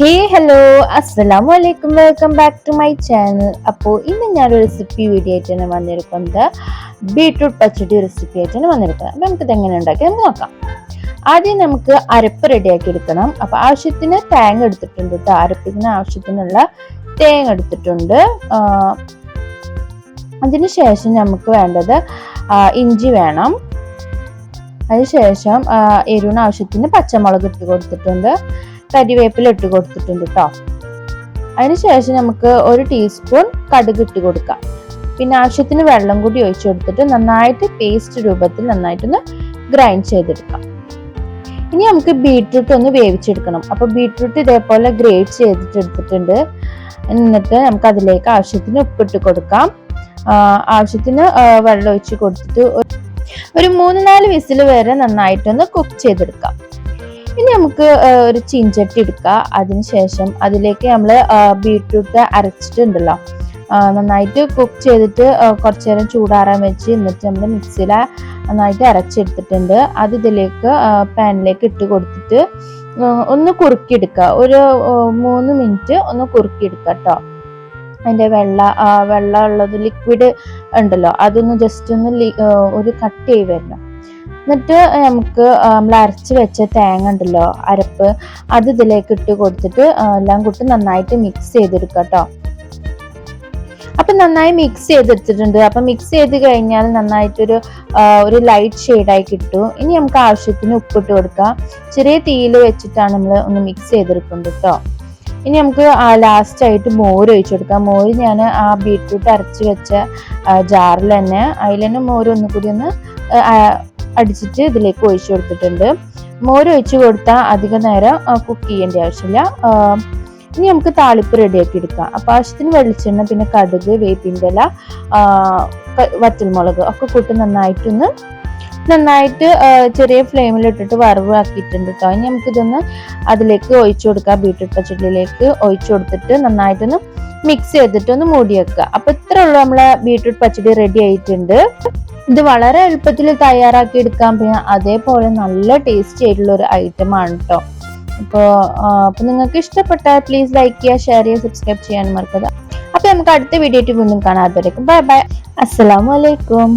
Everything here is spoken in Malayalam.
ഹേ ഹലോ അസ്സലാമു അലൈക്കും welcome back to my channel അപ്പോൾ ഇന്ന് ഞാനൊരു റെസിപ്പി വീഡിയോ ആയിട്ട് ആയിട്ടാണ് വന്നിരിക്കുന്നത്. ബീട്രൂട്ട് പച്ചടി റെസിപ്പി ആയിട്ടാണ് വന്നിരിക്കുന്നത്. അപ്പോൾ നമുക്കിത് എങ്ങനെ ഉണ്ടാക്കി നമുക്ക് നോക്കാം. ആദ്യം നമുക്ക് അരപ്പ് റെഡിയാക്കി എടുക്കണം. അപ്പോൾ ആവശ്യത്തിന് തേങ്ങ എടുത്തിട്ടുണ്ട് കേട്ടോ അരപ്പിന് ആവശ്യത്തിനുള്ള തേങ്ങ എടുത്തിട്ടുണ്ട്. അതിനുശേഷം നമുക്ക് വേണ്ടത് ഇഞ്ചി വേണം. അതിനുശേഷം എരിവിന് ആവശ്യത്തിന് പച്ചമുളക് ഇട്ട് കൊടുത്തിട്ടുണ്ട്. കരിവേപ്പില ഇട്ട് കൊടുത്തിട്ടുണ്ട് കേട്ടോ അതിനുശേഷം നമുക്ക് ഒരു ടീസ്പൂൺ കടുക് ഇട്ട് കൊടുക്കാം. പിന്നെ ആവശ്യത്തിന് വെള്ളം കൂടി ഒഴിച്ചു കൊടുത്തിട്ട് നന്നായിട്ട് പേസ്റ്റ് രൂപത്തിൽ നന്നായിട്ടൊന്ന് ഗ്രൈൻഡ് ചെയ്തെടുക്കാം. ഇനി നമുക്ക് ബീട്രൂട്ട് ഒന്ന് വേവിച്ചെടുക്കണം. അപ്പൊ ബീട്രൂട്ട് ഇതേപോലെ ഗ്രേറ്റ് ചെയ്തിട്ട് എടുത്തിട്ടുണ്ട് എന്നിട്ട് നമുക്ക് അതിലേക്ക് ആവശ്യത്തിന് ഉപ്പിട്ട് കൊടുക്കാം. ആവശ്യത്തിന് വെള്ളം ഒഴിച്ച് കൊടുത്തിട്ട് ഒരു മൂന്ന് നാല് വിസിൽ വരെ നന്നായിട്ടൊന്ന് കുക്ക് ചെയ്തെടുക്കാം. ഇനി നമുക്ക് ഒരു ചീഞ്ചട്ടി എടുക്കുക അതിനുശേഷം അതിലേക്ക് നമ്മൾ ബീട്രൂട്ട് അരച്ചിട്ടുണ്ടല്ലോ. നന്നായിട്ട് കുക്ക് ചെയ്തിട്ട് കുറച്ച് നേരം ചൂടാറാൻ വെച്ച് എന്നിട്ട് നമ്മൾ മിക്സിയിൽ നന്നായിട്ട് അരച്ചെടുത്തിട്ടുണ്ട്. അത് ഇതിലേക്ക് പാനിലേക്ക് ഇട്ട് കൊടുത്തിട്ട് ഒന്ന് കുറുക്കിയെടുക്കുക. ഒരു മൂന്ന് മിനിറ്റ് ഒന്ന് കുറുക്കിയെടുക്കുക കേട്ടോ അതിന്റെ വെള്ള വെള്ളമുള്ളത് ലിക്വിഡ് ഉണ്ടല്ലോ. അതൊന്ന് ജസ്റ്റ് ഒന്ന് ഒരു കട്ട് ചെയ്ത് വരണം. എന്നിട്ട് നമുക്ക് നമ്മൾ അരച്ച് വെച്ച തേങ്ങ ഉണ്ടല്ലോ അരപ്പ് അത് ഇതിലേക്ക് ഇട്ട് കൊടുത്തിട്ട് എല്ലാം കൂട്ടി നന്നായിട്ട് മിക്സ് ചെയ്തെടുക്കുക കേട്ടോ അപ്പൊ നന്നായി മിക്സ് ചെയ്തെടുത്തിട്ടുണ്ട്. അപ്പൊ മിക്സ് ചെയ്ത് കഴിഞ്ഞാൽ നന്നായിട്ടൊരു ഒരു ലൈറ്റ് ഷെയ്ഡായി കിട്ടും. ഇനി നമുക്ക് ആവശ്യത്തിന് ഉപ്പിട്ട് കൊടുക്കാം ചെറിയ തീയിൽ വെച്ചിട്ടാണ് നമ്മൾ ഒന്ന് മിക്സ് ചെയ്തെടുക്കുന്നത് കേട്ടോ ഇനി നമുക്ക് ലാസ്റ്റ് ആയിട്ട് മോര് ഒഴിച്ചു കൊടുക്കാം. മോര് ഞാൻ ആ ബീട്രൂട്ട് അരച്ച് വെച്ച ജാറിൽ തന്നെ അതിൽ തന്നെ മോര് ഒന്നുകൂടി ഒന്ന് അടിച്ചിട്ട് ഇതിലേക്ക് ഒഴിച്ചു കൊടുത്തിട്ടുണ്ട്. മോര് ഒഴിച്ചു കൊടുത്താൽ അധിക നേരം കുക്ക് ചെയ്യേണ്ട ആവശ്യമില്ല. ഇനി നമുക്ക് താളിപ്പ് റെഡിയാക്കി എടുക്കാം. അപ്പൊ ആവശ്യത്തിന് വെളിച്ചെണ്ണ പിന്നെ കടുക് വേപ്പിന്റെ വറ്റൽമുളക് ഒക്കെ കൂട്ടി നന്നായിട്ടൊന്ന് നന്നായിട്ട് ചെറിയ ഫ്ലെയിമിൽ ഇട്ടിട്ട് വറവ് ആക്കിയിട്ടുണ്ട് കേട്ടോ ഇനി നമുക്കിതൊന്ന് അതിലേക്ക് ഒഴിച്ചു കൊടുക്കാം. ബീട്രൂട്ട് പച്ചടിയിലേക്ക് ഒഴിച്ചു കൊടുത്തിട്ട് നന്നായിട്ടൊന്ന് മിക്സ് ചെയ്തിട്ട് ഒന്ന് മൂടി വെക്കുക. അപ്പൊ ഇത്ര ഉള്ളൂ നമ്മളെ ബീട്രൂട്ട് പച്ചടി റെഡി ആയിട്ടുണ്ട്. ഇത് വളരെ എളുപ്പത്തിൽ തയ്യാറാക്കി എടുക്കാൻ പിന്നെ അതേപോലെ നല്ല ടേസ്റ്റി ആയിട്ടുള്ള ഒരു ഐറ്റം ആണ് കേട്ടോ അപ്പോൾ അപ്പോൾ നിങ്ങൾക്ക് ഇഷ്ടപ്പെട്ടാൽ പ്ലീസ് ലൈക്ക് ചെയ്യുക ഷെയർ ചെയ്യുക സബ്സ്ക്രൈബ് ചെയ്യാൻ മറക്കരുത്. അപ്പോൾ നമുക്ക് അടുത്ത വീഡിയോ വീണ്ടും കാണാം. അതുവരേക്കും ബൈ ബൈ അസ്സലാമലൈക്കും